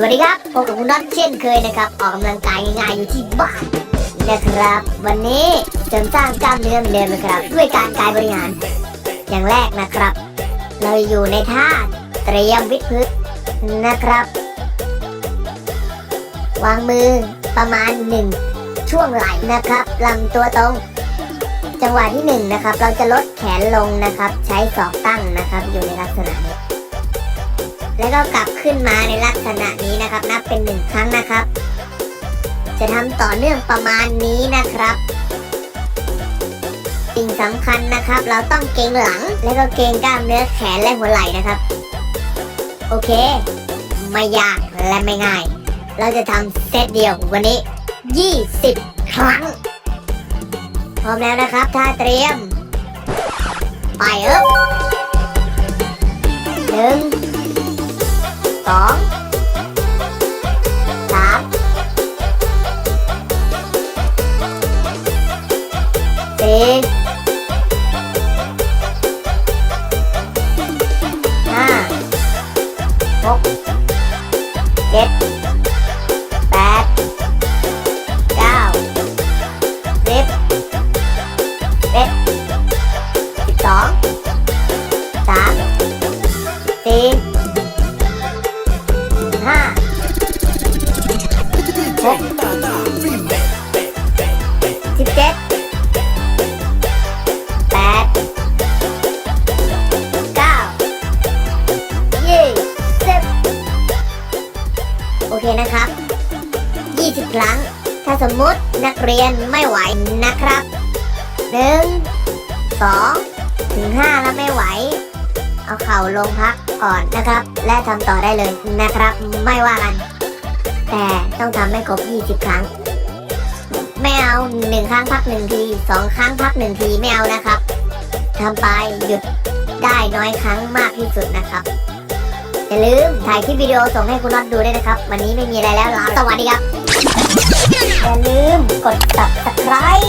สวัสดีครับพบกับคุณน็อตเช่นเคยนะครับ ออกกำลังกายง่ายๆอยู่ที่บ้านนะครับ วันนี้เสริมสร้างกล้ามเนื้อเหมือนเดิมนะครับ ด้วยการกายบริหาร อย่างแรกนะครับ เราอยู่ในท่าเตรียมวิดพื้นนะครับ วางมือประมาณหนึ่งช่วงไหล่นะครับลำตัวตรง จังหวะที่หนึ่งนะครับเราจะลดแขนลงนะครับ ใช้ศอกตั้งนะครับ อยู่ในลักษณะนี้ แล้วก็กลับขึ้นมาในลักษณะนี้นะครับ นับเป็นหนึ่งครั้งนะครับ จะทำต่อเนื่องประมาณนี้นะครับ สิ่งสำคัญนะครับ เราต้องเกรงหลัง แล้วก็เกรงกล้ามเนื้อแขนและหัวไหล่นะครับ โอเค ไม่ยากและไม่ง่าย เราจะทำเซตเดียววันนี้ 20 ครั้ง พร้อมแล้วนะครับท่าเตรียม ไปเอ๊บหนึ่ง สองสามสี่ห้าหกเจ็ เคนะครับยี่สิบครั้ง ถ้าสมมุตินักเรียนไม่ไหวนะครับหนึ่งสองถึงห้าแล้วไม่ไหว เอาเข่าลงพักก่อนนะครับ และทำต่อได้เลยนะครับ ไม่ว่ากัน แต่ต้องทำให้ครบ 20 ครั้ง ไม่เอาหนึ่งครั้งพักหนึ่งทีสองครั้งพักหนึ่งทีไม่เอานะครับทำไปหยุดได้น้อยครั้งมากที่สุดนะครับ อย่าลืมถ่ายคลิปวิดีโอส่งให้คุณน็อตดูด้วยนะครับ วันนี้ไม่มีอะไรแล้วลาสวัสดีครับ อย่าลืมกด subscribe